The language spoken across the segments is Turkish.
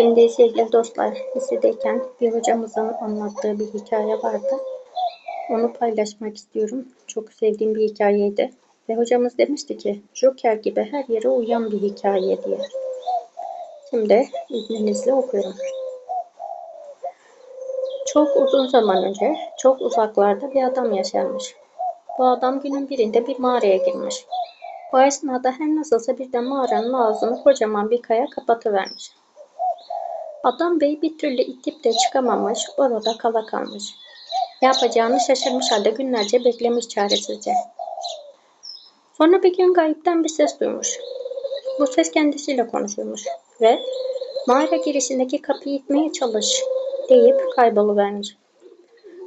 Şimdi sevgili dostlar, lisedeyken bir hocamızın anlattığı bir hikaye vardı. Onu paylaşmak istiyorum. Çok sevdiğim bir hikayeydi. Ve hocamız demişti ki, Joker gibi her yere uyan bir hikaye diye. Şimdi izninizle okuyorum. Çok uzun zaman önce, çok uzaklarda bir adam yaşarmış. Bu adam günün birinde bir mağaraya girmiş. Bu esnada her nasılsa birden mağaranın ağzını kocaman bir kaya kapatıvermiş. Adam bey bir türlü itip de çıkamamış, orada kala kalmış. Yapacağını şaşırmış halde günlerce beklemiş çaresizce. Sonra bir gün gayipten bir ses duymuş. Bu ses kendisiyle konuşuyormuş ve mağara girişindeki kapıyı itmeye çalış deyip kayboluvermiş.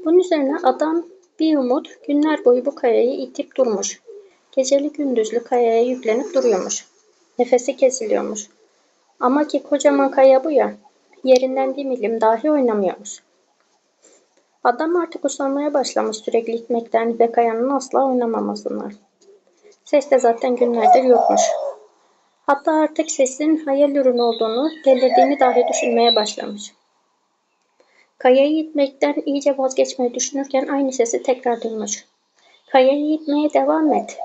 Bunun üzerine adam bir umut günler boyu bu kayayı itip durmuş. Geceli gündüzlü kayaya yüklenip duruyormuş. Nefesi kesiliyormuş. Ama ki kocaman kaya bu ya, yerinden bir milim dahi oynamıyormuş. Adam artık usanmaya başlamış sürekli itmekten ve kayanın asla oynamamasından. Ses de zaten günlerdir yokmuş. Hatta artık sesin hayal ürünü olduğunu, delirdiğini dahi düşünmeye başlamış. Kayayı itmekten iyice vazgeçmeyi düşünürken aynı sesi tekrar duymuş. Kayayı itmeye devam et.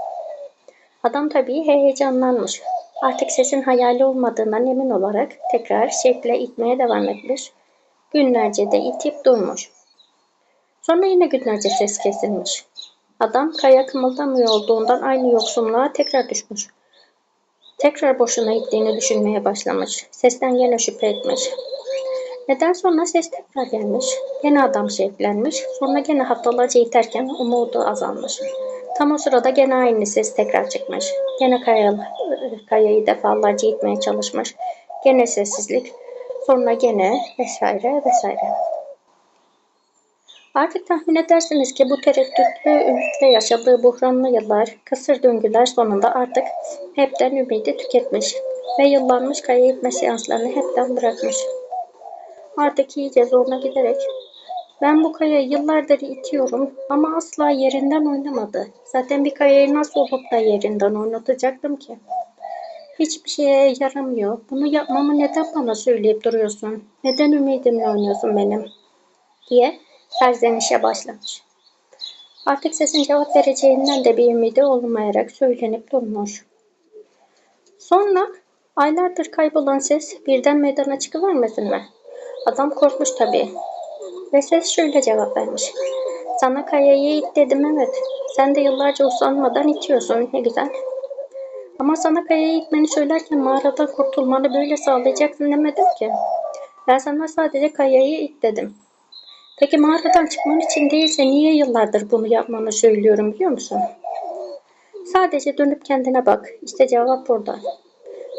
Adam tabii heyecanlanmış. Artık sesin hayali olmadığından emin olarak tekrar şekle itmeye devam etmiş. Günlerce de itip durmuş. Sonra yine günlerce ses kesilmiş. Adam kaya kımıldamıyor olduğundan aynı yoksunluğa tekrar düşmüş. Tekrar boşuna ittiğini düşünmeye başlamış. Sesten yine şüphe etmiş. Neden sonra ses tekrar gelmiş. Gene adam şevklenmiş. Sonra gene haftalarca iterken umudu azalmış. Tam o sırada gene aynı ses tekrar çıkmış. Gene kaya, kayayı defalarca itmeye çalışmış. Gene sessizlik. Sonra gene vesaire vesaire. Artık tahmin edersiniz ki bu tereddütlü ümitle yaşadığı buhranlı yıllar, kısır döngüler sonunda artık hepten ümidi tüketmiş ve yıllanmış kaya itme seanslarını hepten bırakmış. Artık iyice zoruna giderek ben bu kayayı yıllardır itiyorum ama asla yerinden oynamadı. Zaten bir kayayı nasıl olup da yerinden oynatacaktım ki? Hiçbir şeye yaramıyor. Bunu yapmamı neden bana söyleyip duruyorsun? Neden ümidimle oynuyorsun benim? diye serzenişe başlamış. Artık sesin cevap vereceğinden de bir ümidi olmayarak söylenip durmuş. Sonra aylardır kaybolan ses birden meydana çıkıvermesin mi? Adam korkmuş tabii. Ve ses şöyle cevap vermiş. Sana kayayı it dedim evet. Sen de yıllarca usanmadan itiyorsun ne güzel. Ama sana kayayı itmeni söylerken mağaradan kurtulmanı böyle sağlayacaksın demedim ki. Ben sana sadece kayayı it dedim. Peki mağaradan çıkman için değilse niye yıllardır bunu yapmanı söylüyorum biliyor musun? Sadece dönüp kendine bak. İşte cevap burada.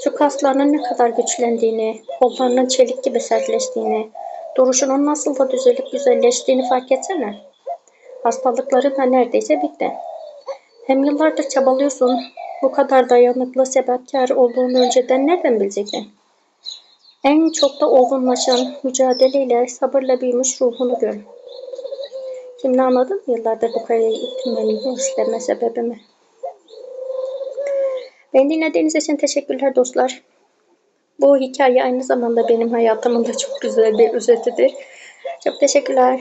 Şu kaslarının ne kadar güçlendiğini, kollarının çelik gibi sertleştiğini, duruşunun nasıl da düzelip güzelleştiğini fark etsene. Hastalıkların da neredeyse bitti. Hem yıllardır çabalıyorsun, bu kadar dayanıklı, sebatkar olduğunu önceden nereden bilecektin? En çok da olgunlaşan, mücadeleyle, sabırla büyümüş ruhunu gör. Şimdi anladın mı yıllardır bu kayayı itmemi isteme sebebimi? Beni dinlediğiniz için teşekkürler dostlar. Bu hikaye aynı zamanda benim hayatımın da çok güzel bir özetidir. Çok teşekkürler.